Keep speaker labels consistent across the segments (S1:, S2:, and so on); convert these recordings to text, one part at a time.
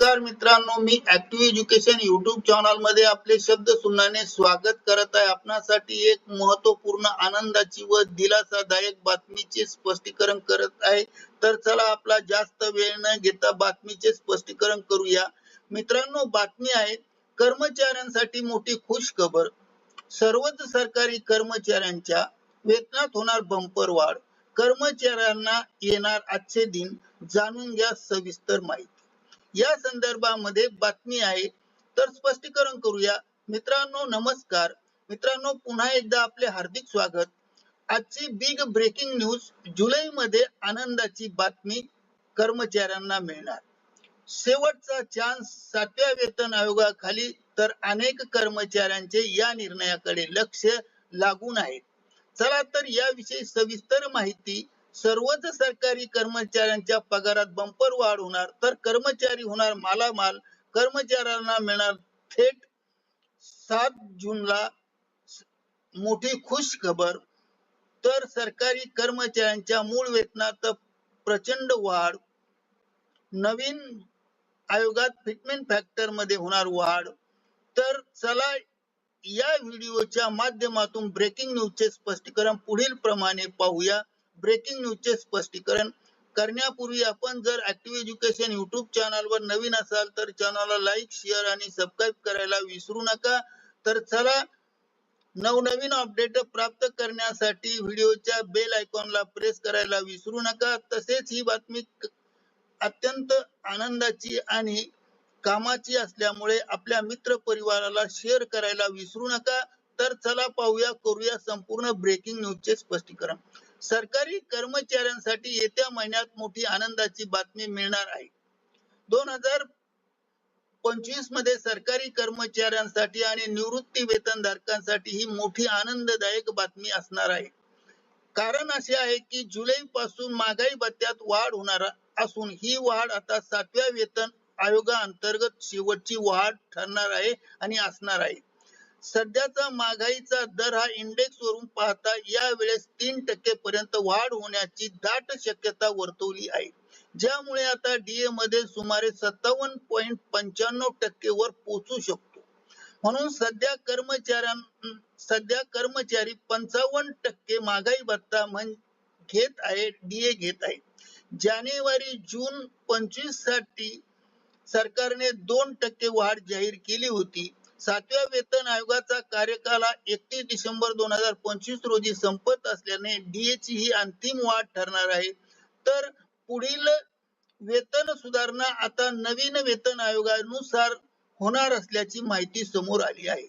S1: नमस्कार मित्रांनो मी ऍक्टिव्ह एज्युकेशन युट्यूब चॅनलमध्ये आपले शब्द सुनाने स्वागत करत आहे. आपणासाठी एक महत्त्वपूर्ण आनंदाची व दिलासादायक बातमीचे स्पष्टीकरण करत आहे. तर चला आपला जास्त वेळ न घेता बातमीचे स्पष्टीकरण करूया. मित्रांनो बातमी आहे कर्मचाऱ्यांसाठी मोठी खुश खबर सर्वच सरकारी कर्मचाऱ्यांच्या वेतनात होणार बंपर वाढ. कर्मचाऱ्यांना येणार आजचे दिन जाणून घ्या सविस्तर माहिती. या संदर्भामध्ये बातमी आहे. तर स्पष्टीकरण करूया. मित्रांनो नमस्कार. मित्रांनो पुन्हा एकदा आपले हार्दिक स्वागत. आजची बिग ब्रेकिंग न्यूज जुलै मध्ये आनंदाची बातमी कर्मचाऱ्यांना मिळणार. शेवटचा चान्स सातव्या वेतन आयोगाखाली तर अनेक कर्मचाऱ्यांचे या निर्णयाकडे लक्ष लागून आहे. चला तर याविषयी सविस्तर माहिती सर्वच सरकारी कर्मचाऱ्यांच्या पगारात बंपर वाढ होणार तर कर्मचारी होणार मालामाल. कर्मचाऱ्यांना मिळणार थेट सात जूनला मोठी खुश खबर. तर सरकारी कर्मचाऱ्यांच्या मूळ वेतनात प्रचंड वाढ. नवीन आयोगात फिटमेंट फॅक्टरमध्ये होणार वाढ. तर चला या व्हिडिओच्या माध्यमातून ब्रेकिंग न्यूजचे स्पष्टीकरण पुढील प्रमाणे पाहूया. ब्रेकिंग न्यूजचे स्पष्टीकरण करण्यापूर्वी आपण जर ऍक्टिव्ह एज्युकेशन युट्यूब चॅनलवर नवीन असाल तर चॅनलला लाईक शेअर आणि सबस्क्राईब करायला विसरू नका. तर चला नवनवीन अपडेट प्राप्त करण्यासाठी व्हिडिओच्या बेल आयकॉनला प्रेस करायला विसरू नका. तसेच ही बातमी अत्यंत आनंदाची आणि कामाची असल्यामुळे आपल्या मित्र परिवाराला शेअर करायला विसरू नका. तर चला पाहूया करूया संपूर्ण ब्रेकिंग न्यूजचे स्पष्टीकरण. सरकारी कर्मचाऱ्यांसाठी येत्या महिन्यात मोठी आनंदाची बातमी मिळणार आहे. दोन हजार पंचवीसमध्ये सरकारी कर्मचाऱ्यांसाठी आणि निवृत्ती वेतनधारकांसाठी ही मोठी आनंददायक बातमी असणार आहे. कारण असे आहे की जुलै पासून महागाई भत्त्यात वाढ होणार असून ही वाढ आता सातव्या वेतन आयोगा अंतर्गत शेवटची वाढ ठरणार आहे आणि असणार आहे. सध्याचा महागाईचा दर हा इंडेक्स वरून पाहता या वेळेस तीन टक्के पर्यंत वाढ होण्याची दाट शक्यता वर्तवली आहे. ज्यामुळे आता डीए मध्ये सुमारे सत्तावन्न पॉईंट पंच्याण्णव टक्के वर पोहोचू शकतो. म्हणून सध्या कर्मचाऱ्यां सध्या कर्मचारी पंचावन्न टक्के महागाई भत्ता म्हण घेत आहे डीए घेत आहे. जानेवारी जून पंचवीससाठी सरकारने दोन टक्के वाढ जाहीर केली होती. सातव्या वेतन आयोगाचा कार्यकाल एकतीस डिसेंबर दोन हजार पंचवीस रोजी संपत असल्याने डीएच ही अंतिम वाढ ठरणार आहे. तर पुढील वेतन सुधारणा आता नवीन वेतन आयोगानुसार होणार असल्याची माहिती समोर आली आहे.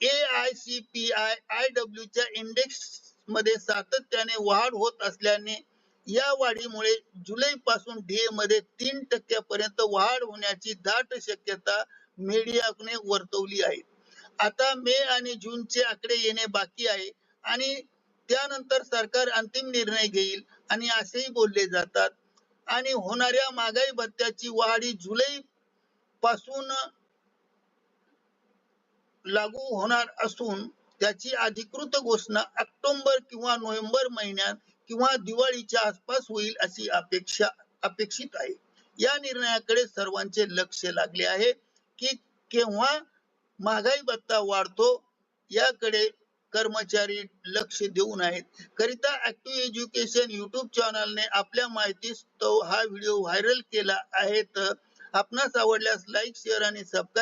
S1: A I C P I I W च्या इंडेक्समध्ये सातत्याने वाढ होत असल्याने या वाढीमुळे जुलै पासून डीए मध्ये तीन टक्क्यापर्यंत वाढ होण्याची दाट शक्यता मीडियाने वर्तवली आहे. आता मे आणि जूनचे आकडे येणे बाकी आहे आणि त्यानंतर सरकार अंतिम निर्णय घेईल आणि असेही बोलले जातात. आणि होणाऱ्या महागाई भत्त्याची वाढ ही जुलै पासून लागू होणार असून त्याची अधिकृत घोषणा ऑक्टोबर किंवा नोव्हेंबर महिन्यात किंवा दिवाळीच्या आसपास होईल अशी अपेक्षा अपेक्षित आहे. या निर्णयाकडे सर्वांचे लक्ष लागले आहे. की केव्हा महागाई भत्ता वाढतो याकडे कर्मचारी लक्ष देऊन आहेत. करिता ऍक्टिव्ह एज्युकेशन युट्यूब चॅनलने आपल्या माहितीस तो हा व्हिडिओ व्हायरल केला आहे. तर आपणास आवडल्यास लाईक शेअर आणि सबस्क्राईब